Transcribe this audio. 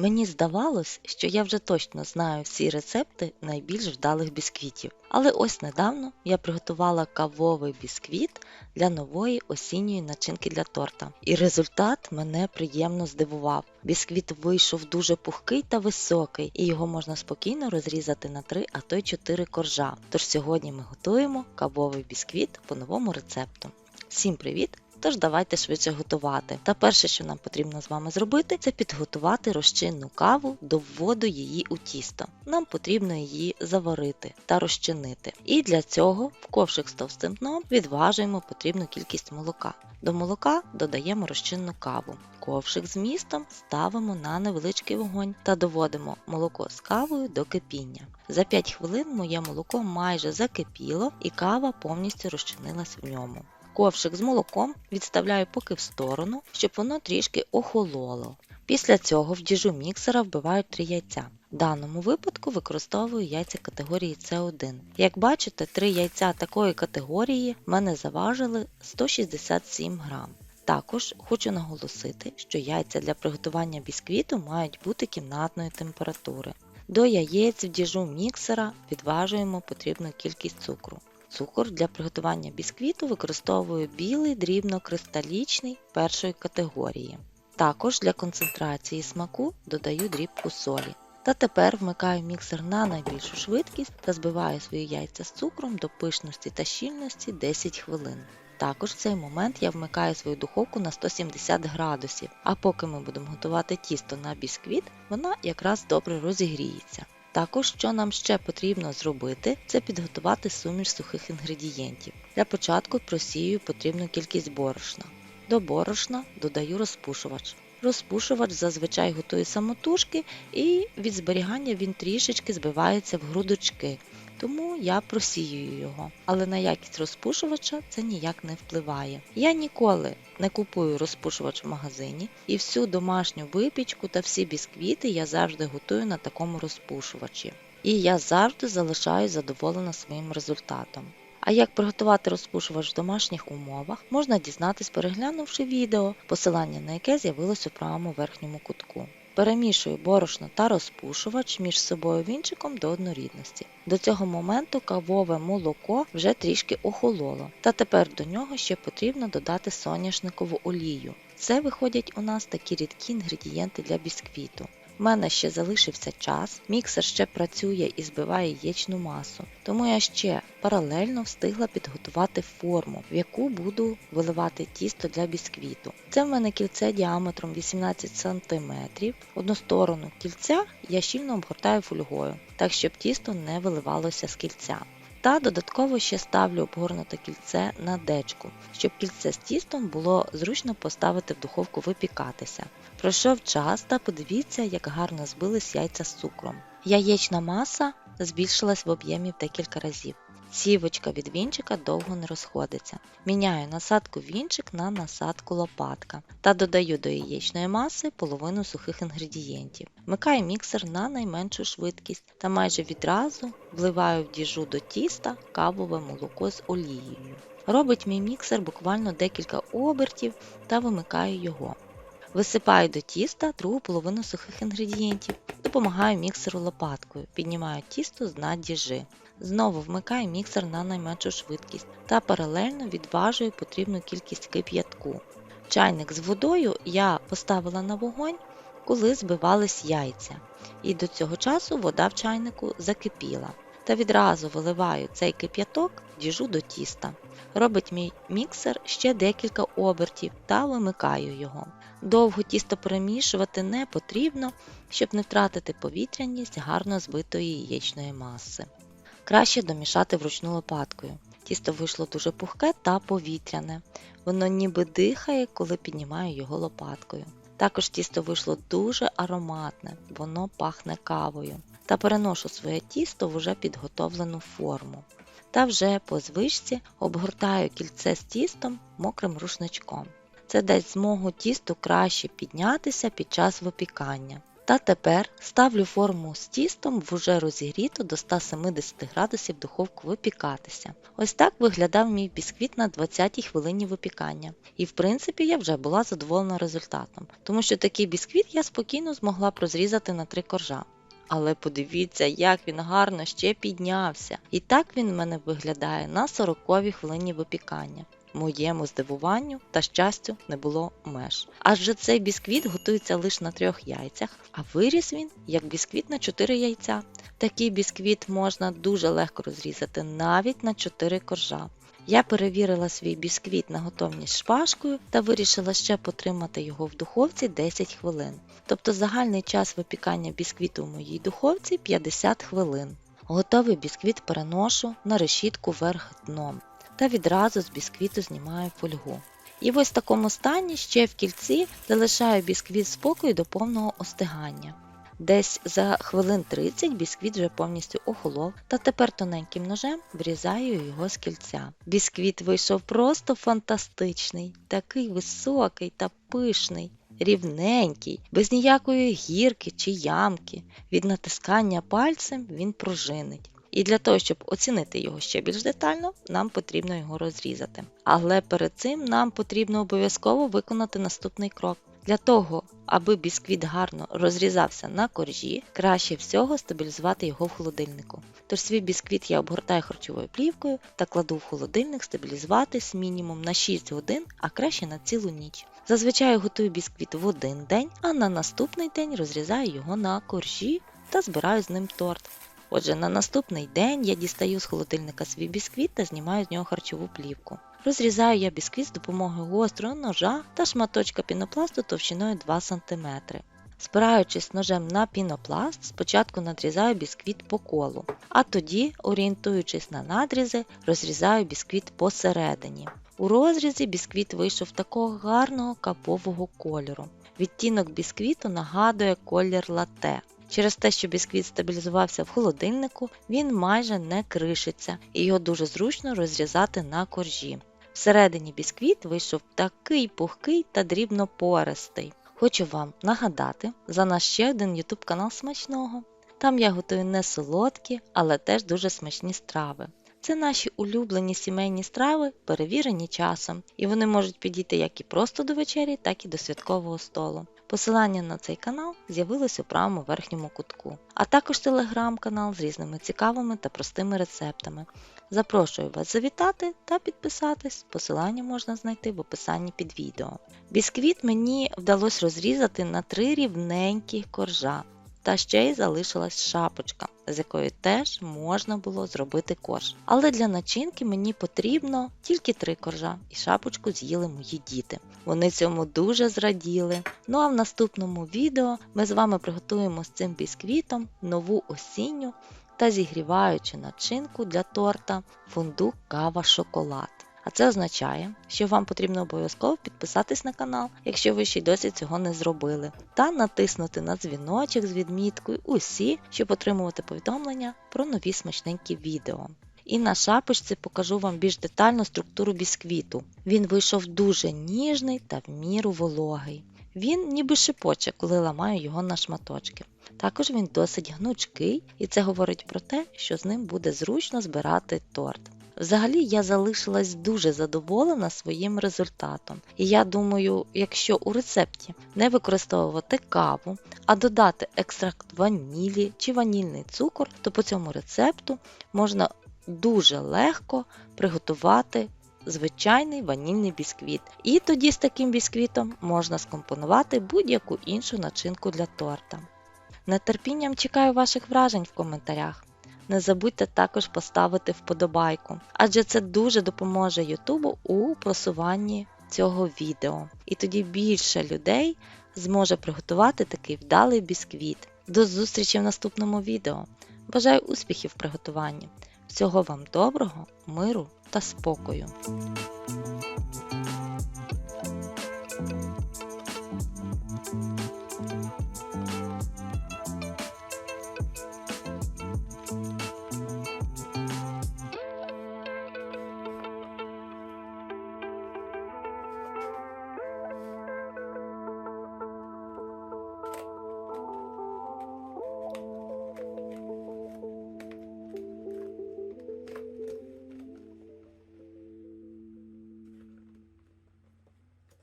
Мені здавалось, що я вже точно знаю всі рецепти найбільш вдалих бісквітів. Але ось недавно я приготувала кавовий бісквіт для нової осінньої начинки для торта. І результат мене приємно здивував. Бісквіт вийшов дуже пухкий та високий, і його можна спокійно розрізати на 3, а то й 4 коржа. Тож сьогодні ми готуємо кавовий бісквіт по новому рецепту. Всім привіт! Тож давайте швидше готувати. Та перше, що нам потрібно з вами зробити, це підготувати розчинну каву до вводу її у тісто. Нам потрібно її заварити та розчинити. І для цього в ковшик з товстим дном відважуємо потрібну кількість молока. До молока додаємо розчинну каву. Ковшик з містом ставимо на невеличкий вогонь та доводимо молоко з кавою до кипіння. За 5 хвилин моє молоко майже закипіло і кава повністю розчинилась в ньому. Ковшик з молоком відставляю поки в сторону, щоб воно трішки охололо. Після цього в діжу міксера вбиваю 3 яйця. В даному випадку використовую яйця категорії С1. Як бачите, 3 яйця такої категорії мене заважили 167 грам. Також хочу наголосити, що яйця для приготування бісквіту мають бути кімнатної температури. До яєць в діжу міксера відважуємо потрібну кількість цукру. Цукор для приготування бісквіту використовую білий дрібнокристалічний першої категорії. Також для концентрації смаку додаю дрібку солі. Та тепер вмикаю міксер на найбільшу швидкість та збиваю свої яйця з цукром до пишності та щільності 10 хвилин. Також в цей момент я вмикаю свою духовку на 170 градусів, а поки ми будемо готувати тісто на бісквіт, вона якраз добре розігріється. Також, що нам ще потрібно зробити, це підготувати суміш сухих інгредієнтів. Для початку просію потрібну кількість борошна. До борошна додаю розпушувач. Розпушувач зазвичай готує самотужки і від зберігання він трішечки збивається в грудочки, тому я просіюю його. Але на якість розпушувача це ніяк не впливає. Я ніколи не купую розпушувач в магазині і всю домашню випічку та всі бісквіти я завжди готую на такому розпушувачі. І я завжди залишаюсь задоволена своїм результатом. А як приготувати розпушувач в домашніх умовах, можна дізнатись, переглянувши відео, посилання на яке з'явилось у правому верхньому кутку. Перемішую борошно та розпушувач між собою вінчиком до однорідності. До цього моменту кавове молоко вже трішки охололо, та тепер до нього ще потрібно додати соняшникову олію. Це виходять у нас такі рідкі інгредієнти для бісквіту. У мене ще залишився час, міксер ще працює і збиває яєчну масу, тому я ще паралельно встигла підготувати форму, в яку буду виливати тісто для бісквіту. Це в мене кільце діаметром 18 см. Одну сторону кільця я щільно обгортаю фольгою, так щоб тісто не виливалося з кільця. Та додатково ще ставлю обгорнуте кільце на дечку, щоб кільце з тістом було зручно поставити в духовку випікатися. Пройшов час та подивіться, як гарно збились яйця з цукром. Яєчна маса збільшилась в об'ємі в декілька разів. Сівочка від вінчика довго не розходиться. Міняю насадку вінчик на насадку лопатка та додаю до яєчної маси половину сухих інгредієнтів. Вмикаю міксер на найменшу швидкість та майже відразу вливаю в діжу до тіста кавове молоко з олією. Робить мій міксер буквально декілька обертів та вимикаю його. Висипаю до тіста другу половину сухих інгредієнтів, допомагаю міксеру лопаткою, піднімаю тісто з дна діжи. Знову вмикаю міксер на найменшу швидкість та паралельно відважую потрібну кількість кип'ятку. Чайник з водою я поставила на вогонь, коли збивались яйця, і до цього часу вода в чайнику закипіла. Та відразу виливаю цей кип'яток діжу до тіста. Робить мій міксер ще декілька обертів та вимикаю його. Довго тісто перемішувати не потрібно, щоб не втратити повітряність гарно збитої яєчної маси. Краще домішати вручну лопаткою. Тісто вийшло дуже пухке та повітряне. Воно ніби дихає, коли піднімаю його лопаткою. Також тісто вийшло дуже ароматне, воно пахне кавою. Та переношу своє тісто в уже підготовлену форму. Та вже по звичці обгортаю кільце з тістом мокрим рушничком. Це дасть змогу тісту краще піднятися під час випікання. Та тепер ставлю форму з тістом в уже розігріту до 170 градусів духовку випікатися. Ось так виглядав мій бісквіт на 20-й хвилині випікання. І в принципі я вже була задоволена результатом, тому що такий бісквіт я спокійно змогла б розрізати на три коржа. Але подивіться, як він гарно ще піднявся. І так він в мене виглядає на 40-й хвилині випікання. Моєму здивуванню та щастю не було меж. Адже цей бісквіт готується лише на трьох яйцях, а виріс він як бісквіт на 4 яйця. Такий бісквіт можна дуже легко розрізати навіть на 4 коржа. Я перевірила свій бісквіт на готовність шпажкою та вирішила ще потримати його в духовці 10 хвилин. Тобто загальний час випікання бісквіту в моїй духовці 50 хвилин. Готовий бісквіт переношу на решітку вверх дном та відразу з бісквіту знімаю фольгу. І ось в такому стані ще в кільці залишаю бісквіт спокою до повного остигання. Десь за хвилин 30 бісквіт вже повністю охолов, та тепер тоненьким ножем врізаю його з кільця. Бісквіт вийшов просто фантастичний, такий високий та пишний, рівненький, без ніякої гірки чи ямки. Від натискання пальцем він пружинить. І для того, щоб оцінити його ще більш детально, нам потрібно його розрізати. Але перед цим нам потрібно обов'язково виконати наступний крок. Для того, аби бісквіт гарно розрізався на коржі, краще всього стабілізувати його в холодильнику. Тож свій бісквіт я обгортаю харчовою плівкою та кладу в холодильник стабілізуватись мінімум на 6 годин, а краще на цілу ніч. Зазвичай готую бісквіт в один день, а на наступний день розрізаю його на коржі та збираю з ним торт. Отже, на наступний день я дістаю з холодильника свій бісквіт та знімаю з нього харчову плівку. Розрізаю я бісквіт з допомогою гострого ножа та шматочка пінопласту товщиною 2 см. Спираючись ножем на пінопласт, спочатку надрізаю бісквіт по колу, а тоді, орієнтуючись на надрізи, розрізаю бісквіт посередині. У розрізі бісквіт вийшов такого гарного капового кольору. Відтінок бісквіту нагадує колір лате. Через те, що бісквіт стабілізувався в холодильнику, він майже не кришиться і його дуже зручно розрізати на коржі. Всередині бісквіт вийшов такий пухкий та дрібно пористий. Хочу вам нагадати за наш ще один YouTube канал смачного. Там я готую не солодкі, але теж дуже смачні страви. Це наші улюблені сімейні страви, перевірені часом, і вони можуть підійти як і просто до вечері, так і до святкового столу. Посилання на цей канал з'явилось у правому верхньому кутку, а також телеграм-канал з різними цікавими та простими рецептами. Запрошую вас завітати та підписатись. Посилання можна знайти в описанні під відео. Бісквіт мені вдалося розрізати на три рівненькі коржа. Та ще й залишилась шапочка, з якої теж можна було зробити корж. Але для начинки мені потрібно тільки три коржа, і шапочку з'їли мої діти. Вони цьому дуже зраділи. Ну а в наступному відео ми з вами приготуємо з цим бісквітом нову осінню та зігріваючу начинку для торта фундук кава шоколад. А це означає, що вам потрібно обов'язково підписатись на канал, якщо ви ще й досі цього не зробили, та натиснути на дзвіночок з відміткою усі, щоб отримувати повідомлення про нові смачненькі відео. І на шапочці покажу вам більш детальну структуру бісквіту. Він вийшов дуже ніжний та в міру вологий. Він ніби шипоче, коли ламаю його на шматочки. Також він досить гнучкий, і це говорить про те, що з ним буде зручно збирати торт. Взагалі я залишилась дуже задоволена своїм результатом. І я думаю, якщо у рецепті не використовувати каву, а додати екстракт ванілі чи ванільний цукор, то по цьому рецепту можна дуже легко приготувати звичайний ванільний бісквіт. І тоді з таким бісквітом можна скомпонувати будь-яку іншу начинку для торта. Нетерпінням чекаю ваших вражень в коментарях. Не забудьте також поставити вподобайку, адже це дуже допоможе Ютубу у просуванні цього відео. І тоді більше людей зможе приготувати такий вдалий бісквіт. До зустрічі в наступному відео. Бажаю успіхів в приготуванні. Всього вам доброго, миру та спокою!